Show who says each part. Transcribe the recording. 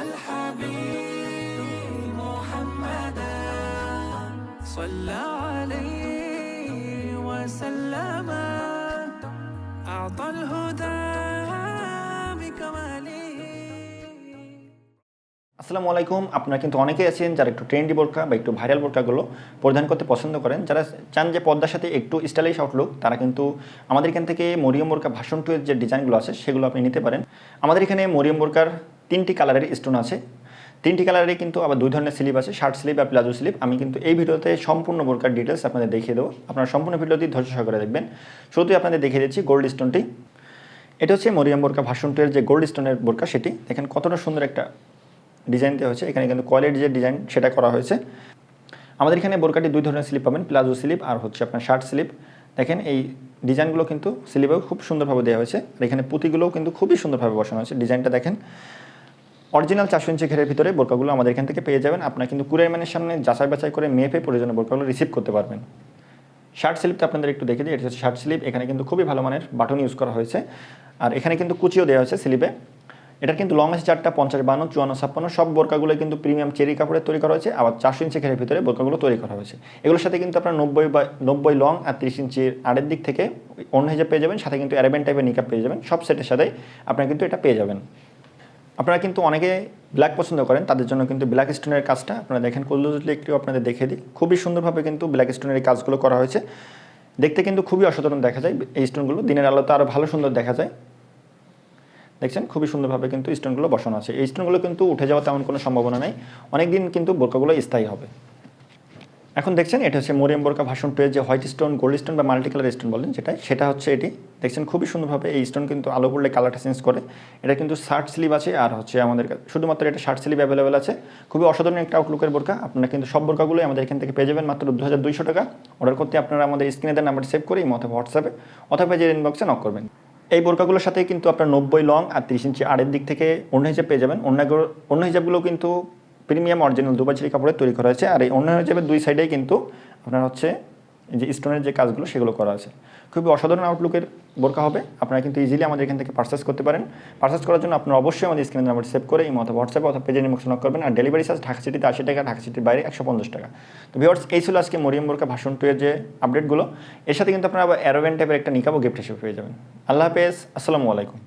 Speaker 1: والحبيب محمدا صلى عليه وسلم أعطى الهدى بكماله
Speaker 2: আসসালামু আলাইকুম আপনারা কিন্তু অনেকেই আছেন যারা একটু ট্রেন্ডি বোরকা বা একটু ভাইরাল বোরকাগুলো পরিধান করতে পছন্দ করেন যারা চান যে পর্দার সাথে একটু স্টাইলিশ আউটলুক তারা কিন্তু আমাদের এখান থেকে মরিয়ম বোরকা ভাষণ টু এর যে ডিজাইনগুলো আছে সেগুলো আপনি নিতে পারেন আমাদের এখানে মরিয়ম বোরকার তিনটি কালারের স্টোন আছে। তিনটি কালারে কিন্তু আবার দুই ধরনের স্লিপ আছে শার্ট স্লিপ আর প্লাজো স্লিপ আমি কিন্তু এই ভিডিওতে সম্পূর্ণ বোরকার ডিটেলস আপনাদের দেখিয়ে দেবো। আপনারা সম্পূর্ণ ভিডিওটি ধৈর্য সহকারে দেখবেন। শুধুই আপনাদের দেখিয়ে দিচ্ছি গোল্ড স্টোনটি এটা হচ্ছে মরিয়াম বোরকা ভাষণ টু এর যে গোল্ড স্টোনের বোরকা সেটি। দেখেন কতটা সুন্দর একটা ডিজাইন দেওয়া হয়েছে। এখানে কিন্তু কোয়ালিটি যে ডিজাইন সেটা করা হয়েছে। আমাদের এখানে বোরকাটি দুই ধরনের স্লিপ পাবেন প্লাজো স্লিপ আর হচ্ছে আপনার শার্ট স্লিপ দেখেন এই ডিজাইনগুলো কিন্তু স্লিপেও খুব সুন্দরভাবে দেওয়া হয়েছে। আর এখানে পুঁতিগুলোও কিন্তু খুবই সুন্দরভাবে বসানো হয়েছে। ডিজাইনটা দেখেন। অরিজিনাল চারশো ইঞ্চি ঘেরের ভিতরে বোরকাগুলো আমাদের এখান থেকে পেয়ে যাবেন। আপনারা কিন্তু কুরিয়ার ম্যানের সামনে যাচাই বাছাই করে মেপে প্রয়োজনীয় বোরকাগুলো রিসিভ করতে পারবেন। শার্ট স্লিপটা আপনাদের একটু দেখে দিই। এটা হচ্ছে শার্ট স্লিপ এখানে কিন্তু খুবই ভালো মানের বাটন ইউজ করা হয়েছে। আর এখানে কিন্তু কুচিও দেওয়া হয়েছে স্লিপে এটার কিন্তু লং আছে চারটা, পঞ্চাশ, বান্ন, চুয়ান্ন, ছাপ্পান্ন। সব বোরকাগুলো কিন্তু প্রিমিয়াম চেরি কাপড়ে তৈরি করা হয়েছে। আবার চারশো ইঞ্চি ঘেরের ভিতরে বোরকাগুলো তৈরি করা হয়েছে। এগুলোর সাথে কিন্তু আপনার নব্বই বা নব্বই লং আর তিরিশ ইঞ্চির আড়ের দিক থেকে অন্য হিসেবে পেয়ে যাবেন। সাথে কিন্তু অ্যারেবেন টাইপের নিকাপ পেয়ে যাবেন। সব সেটের সাথে আপনারা কিন্তু এটা পেয়ে যাবেন। আপনারা কিন্তু অনেকে ব্ল্যাক পছন্দ করেন, তাদের জন্য কিন্তু ব্ল্যাক স্টোনের কাজটা আপনারা দেখেন কল্লুজলি একটু আপনাদের দেখে দিই, খুবই সুন্দরভাবে কিন্তু ব্ল্যাক স্টোনের এই কাজগুলো করা হয়েছে। দেখতে কিন্তু খুবই অসাধারণ দেখা যায় এই স্টোনগুলো দিনের আলোতে আরও ভালো সুন্দর দেখা যায়। দেখছেন? খুবই সুন্দরভাবে কিন্তু স্টোনগুলো বসানো আছে। এই স্টোনগুলো কিন্তু উঠে যাওয়া তেমন কোনো সম্ভাবনা নেই। অনেক দিন কিন্তু বোরকাগুলো স্থায়ী হবে। এখন দেখছেন, এটা হচ্ছে মোরিয়াম বোরকা ভাষণ টু যে হোয়াইট স্টোন, গোল্ড স্টোন বা মাল্টি কালার স্টোন বলেন যেটা সেটা হচ্ছে এটি। দেখছেন, খুবই সুন্দরভাবে এই স্টোন কিন্তু আলো পড়লে কালারটা চেঞ্জ করে। এটা কিন্তু শার্ট স্লিভ আছে আর হচ্ছে আমাদের শুধুমাত্র এটা শার্ট স্লিভ অ্যাভেলেবেল আছে। খুবই অসাধারণ একটা আউটলুকের বোরকা। আপনারা কিন্তু সব বোরকাগুলোই আমাদের এখান থেকে পেয়ে যাবেন মাত্র দু হাজার দুইশো টাকা। অর্ডার করতে আপনারা আমাদের স্ক্রিনে দেন নাম্বার সেভ করে অথবা হোয়াটসঅ্যাপে অথবা যে ইনবক্সে নক করবেন। এই বোরকাগুলোর সাথে কিন্তু আপনার নব্বই লং আর তিরিশ ইঞ্চি আড়ের দিক থেকে অন্য হিসাব পেয়ে যাবেন। অন্য অন্য হিসাবগুলো কিন্তু প্রিমিয়াম অরিজিনাল দুবাচিরি কাপড়ে তৈরি করা হয়েছে। আর এই অন্য হিসাবে দুই সাইডেই কিন্তু আপনার হচ্ছে যে স্টোনের যে কাজগুলো সেগুলো করা আছে। খুবই অসাধারণ আউটলুকের বোরকা হবে। আপনারা কিন্তু ইজিলি আমাদের এখান থেকে পার্চেস করতে পারেন। পার্চেস করার জন্য আপনারা অবশ্যই আমাদের স্ক্রিনে নাম্বার সেভ করে এই মতো হোয়াটসঅ্যাপে অথবা পেজে নিমক্স নক করবেন। আর ডেলিভারি চার্জ ঢাকা সিটিতে আশি টাকা, ঢাকা সিটির বাইরে একশো পঞ্চাশ টাকা। তো ভিওর্স এই ছিল আজকে মরিয়ম বোরকা ভাষণ টু এর যে আপডেটগুলো এর সাথে কিন্তু আপনারা আবার অ্যারোভেন টাইপের একটা নিকাবও গিফট হিসেবে পেয়ে যাবেন। আল্লাহ হাফেজ, আসসালামু আলাইকুম।